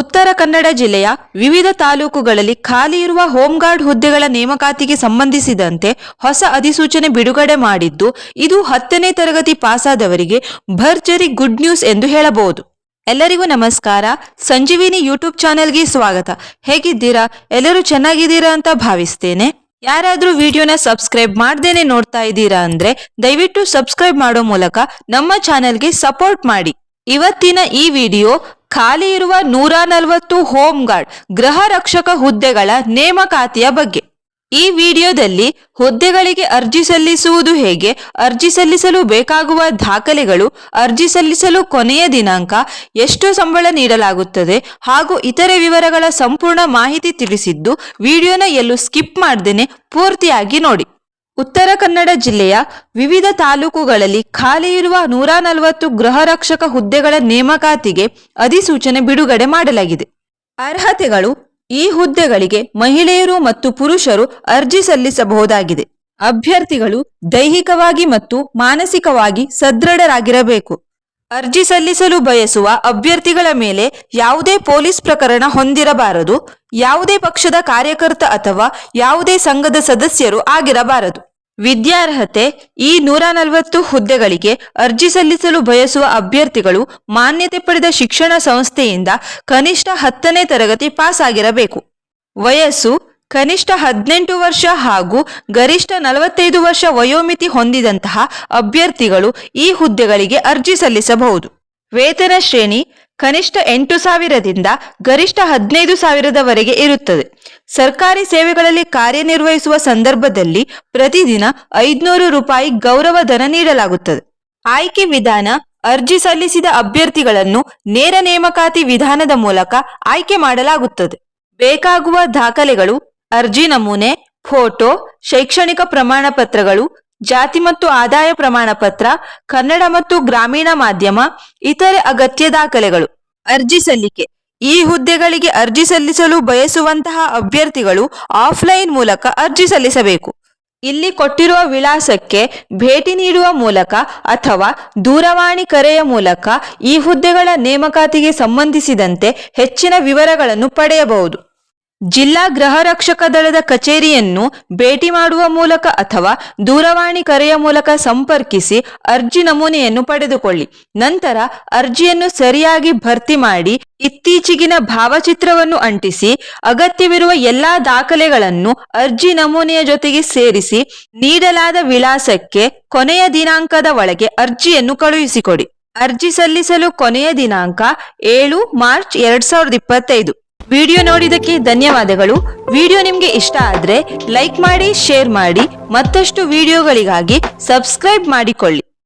ಉತ್ತರ ಕನ್ನಡ ಜಿಲ್ಲೆಯ ವಿವಿಧ ತಾಲೂಕುಗಳಲ್ಲಿ ಖಾಲಿ ಇರುವ ಹೋಂಗಾರ್ಡ್ ಹುದ್ದೆಗಳ ನೇಮಕಾತಿಗೆ ಸಂಬಂಧಿಸಿದಂತೆ ಹೊಸ ಅಧಿಸೂಚನೆ ಬಿಡುಗಡೆ ಮಾಡಿದ್ದು, ಇದು ಹತ್ತನೇ ತರಗತಿ ಪಾಸಾದವರಿಗೆ ಭರ್ಜರಿ ಗುಡ್ ನ್ಯೂಸ್ ಎಂದು ಹೇಳಬಹುದು. ಎಲ್ಲರಿಗೂ ನಮಸ್ಕಾರ. ಸಂಜೀವಿನಿ ಯೂಟ್ಯೂಬ್ ಚಾನೆಲ್ಗೆ ಸ್ವಾಗತ. ಹೇಗಿದ್ದೀರಾ? ಎಲ್ಲರೂ ಚೆನ್ನಾಗಿದ್ದೀರಾ ಅಂತ ಭಾವಿಸ್ತೇನೆ. ಯಾರಾದರೂ ವಿಡಿಯೋನ ಸಬ್ಸ್ಕ್ರೈಬ್ ಮಾಡ್ದೇನೆ ನೋಡ್ತಾ ಇದ್ದೀರಾ ಅಂದ್ರೆ ದಯವಿಟ್ಟು ಸಬ್ಸ್ಕ್ರೈಬ್ ಮಾಡೋ ಮೂಲಕ ನಮ್ಮ ಚಾನೆಲ್ಗೆ ಸಪೋರ್ಟ್ ಮಾಡಿ. ಇವತ್ತಿನ ಈ ವಿಡಿಯೋ ಖಾಲಿ ಇರುವ ನೂರ ನಲವತ್ತು ಹೋಮ್ ಗಾರ್ಡ್ ಗೃಹ ರಕ್ಷಕ ಹುದ್ದೆಗಳ ನೇಮಕಾತಿಯ ಬಗ್ಗೆ. ಈ ವಿಡಿಯೋದಲ್ಲಿ ಹುದ್ದೆಗಳಿಗೆ ಅರ್ಜಿ ಸಲ್ಲಿಸುವುದು ಹೇಗೆ? ಅರ್ಜಿ ಸಲ್ಲಿಸಲು ಬೇಕಾಗುವ ದಾಖಲೆಗಳು, ಅರ್ಜಿ ಸಲ್ಲಿಸಲು ಕೊನೆಯ ದಿನಾಂಕ, ಎಷ್ಟು ಸಂಬಳ ನೀಡಲಾಗುತ್ತದೆ ಹಾಗೂ ಇತರೆ ವಿವರಗಳ ಸಂಪೂರ್ಣ ಮಾಹಿತಿ ತಿಳಿಸಿದ್ದು ವಿಡಿಯೋನ ಎಲ್ಲೂ ಸ್ಕಿಪ್ ಮಾಡ್ದೇನೆ ಪೂರ್ತಿಯಾಗಿ ನೋಡಿ. ಉತ್ತರ ಕನ್ನಡ ಜಿಲ್ಲೆಯ ವಿವಿಧ ತಾಲೂಕುಗಳಲ್ಲಿ ಖಾಲಿ ಇರುವ ನೂರ ನಲವತ್ತು ಗೃಹ ರಕ್ಷಕ ಹುದ್ದೆಗಳ ನೇಮಕಾತಿಗೆ ಅಧಿಸೂಚನೆ ಬಿಡುಗಡೆ ಮಾಡಲಾಗಿದೆ. ಅರ್ಹತೆಗಳು ಈ ಹುದ್ದೆಗಳಿಗೆ ಮಹಿಳೆಯರು ಮತ್ತು ಪುರುಷರು ಅರ್ಜಿ ಸಲ್ಲಿಸಬಹುದಾಗಿದೆ. ಅಭ್ಯರ್ಥಿಗಳು ದೈಹಿಕವಾಗಿ ಮತ್ತು ಮಾನಸಿಕವಾಗಿ ಸದೃಢರಾಗಿರಬೇಕು. ಅರ್ಜಿ ಸಲ್ಲಿಸಲು ಬಯಸುವ ಅಭ್ಯರ್ಥಿಗಳ ಮೇಲೆ ಯಾವುದೇ ಪೊಲೀಸ್ ಪ್ರಕರಣ ಹೊಂದಿರಬಾರದು. ಯಾವುದೇ ಪಕ್ಷದ ಕಾರ್ಯಕರ್ತ ಅಥವಾ ಯಾವುದೇ ಸಂಘದ ಸದಸ್ಯರು ಆಗಿರಬಾರದು. ವಿದ್ಯಾರ್ಹತೆ ಈ ನೂರ ನಲವತ್ತು ಹುದ್ದೆಗಳಿಗೆ ಅರ್ಜಿ ಸಲ್ಲಿಸಲು ಬಯಸುವ ಅಭ್ಯರ್ಥಿಗಳು ಮಾನ್ಯತೆ ಪಡೆದ ಶಿಕ್ಷಣ ಸಂಸ್ಥೆಯಿಂದ ಕನಿಷ್ಠ ಹತ್ತನೇ ತರಗತಿ ಪಾಸ್ ಆಗಿರಬೇಕು ವಯಸ್ಸು ಕನಿಷ್ಠ ಹದಿನೆಂಟು ವರ್ಷ ಹಾಗೂ ಗರಿಷ್ಠ ನಲವತ್ತೈದು ವರ್ಷ ವಯೋಮಿತಿ ಹೊಂದಿದಂತಹ ಅಭ್ಯರ್ಥಿಗಳು ಈ ಹುದ್ದೆಗಳಿಗೆ ಅರ್ಜಿ ಸಲ್ಲಿಸಬಹುದು. ವೇತನ ಶ್ರೇಣಿ ಕನಿಷ್ಠ ಎಂಟು ಸಾವಿರದಿಂದ ಗರಿಷ್ಠ ಹದಿನೈದು ಸಾವಿರದವರೆಗೆ ಇರುತ್ತದೆ. ಸರ್ಕಾರಿ ಸೇವೆಗಳಲ್ಲಿ ಕಾರ್ಯನಿರ್ವಹಿಸುವ ಸಂದರ್ಭದಲ್ಲಿ ಪ್ರತಿದಿನ ಐದುನೂರು ರೂಪಾಯಿ ಗೌರವ ಧನ ನೀಡಲಾಗುತ್ತದೆ. ಆಯ್ಕೆ ವಿಧಾನ, ಅರ್ಜಿ ಸಲ್ಲಿಸಿದ ಅಭ್ಯರ್ಥಿಗಳನ್ನು ನೇರ ನೇಮಕಾತಿ ವಿಧಾನದ ಮೂಲಕ ಆಯ್ಕೆ ಮಾಡಲಾಗುತ್ತದೆ. ಬೇಕಾಗುವ ದಾಖಲೆಗಳು, ಅರ್ಜಿ ನಮೂನೆ, ಫೋಟೋ, ಶೈಕ್ಷಣಿಕ ಪ್ರಮಾಣ ಪತ್ರಗಳು ಜಾತಿ ಮತ್ತು ಆದಾಯ ಪ್ರಮಾಣ ಪತ್ರ, ಕನ್ನಡ ಮತ್ತು ಗ್ರಾಮೀಣ ಮಾಧ್ಯಮ, ಇತರೆ ಅಗತ್ಯ ದಾಖಲೆಗಳು. ಅರ್ಜಿ ಸಲ್ಲಿಕೆ. ಈ ಹುದ್ದೆಗಳಿಗೆ ಅರ್ಜಿ ಸಲ್ಲಿಸಲು ಬಯಸುವಂತಹ ಅಭ್ಯರ್ಥಿಗಳು ಆಫ್ಲೈನ್ ಮೂಲಕ ಅರ್ಜಿ ಸಲ್ಲಿಸಬೇಕು. ಇಲ್ಲಿ ಕೊಟ್ಟಿರುವ ವಿಳಾಸಕ್ಕೆ ಭೇಟಿ ನೀಡುವ ಮೂಲಕ ಅಥವಾ ದೂರವಾಣಿ ಕರೆಯ ಮೂಲಕ ಈ ಹುದ್ದೆಗಳ ನೇಮಕಾತಿಗೆ ಸಂಬಂಧಿಸಿದಂತೆ ಹೆಚ್ಚಿನ ವಿವರಗಳನ್ನು ಪಡೆಯಬಹುದು. ಜಿಲ್ಲಾ ಗೃಹ ರಕ್ಷಕ ದಳದ ಕಚೇರಿಯನ್ನು ಭೇಟಿ ಮಾಡುವ ಮೂಲಕ ಅಥವಾ ದೂರವಾಣಿ ಕರೆಯ ಮೂಲಕ ಸಂಪರ್ಕಿಸಿ ಅರ್ಜಿ ನಮೂನೆಯನ್ನು ಪಡೆದುಕೊಳ್ಳಿ. ನಂತರ ಅರ್ಜಿಯನ್ನು ಸರಿಯಾಗಿ ಭರ್ತಿ ಮಾಡಿ ಇತ್ತೀಚೆಗಿನ ಭಾವಚಿತ್ರವನ್ನು ಅಂಟಿಸಿ ಅಗತ್ಯವಿರುವ ಎಲ್ಲಾ ದಾಖಲೆಗಳನ್ನು ಅರ್ಜಿ ನಮೂನೆಯ ಜೊತೆಗೆ ಸೇರಿಸಿ ನೀಡಲಾದ ವಿಳಾಸಕ್ಕೆ ಕೊನೆಯ ದಿನಾಂಕದ ಒಳಗೆ ಅರ್ಜಿಯನ್ನು ಕಳುಹಿಸಿಕೊಡಿ. ಅರ್ಜಿ ಸಲ್ಲಿಸಲು ಕೊನೆಯ ದಿನಾಂಕ ಏಳು ಮಾರ್ಚ್ ಎರಡ್ ಸಾವಿರದ ಇಪ್ಪತ್ತೈದು. ವಿಡಿಯೋ ನೋಡಿದಕ್ಕೆ ಧನ್ಯವಾದಗಳು. ವಿಡಿಯೋ ನಿಮಗೆ ಇಷ್ಟ ಆದ್ರೆ ಲೈಕ್ ಮಾಡಿ, ಶೇರ್ ಮಾಡಿ, ಮತ್ತಷ್ಟು ವಿಡಿಯೋಗಳಿಗಾಗಿ ಸಬ್ಸ್ಕ್ರೈಬ್ ಮಾಡಿಕೊಳ್ಳಿ.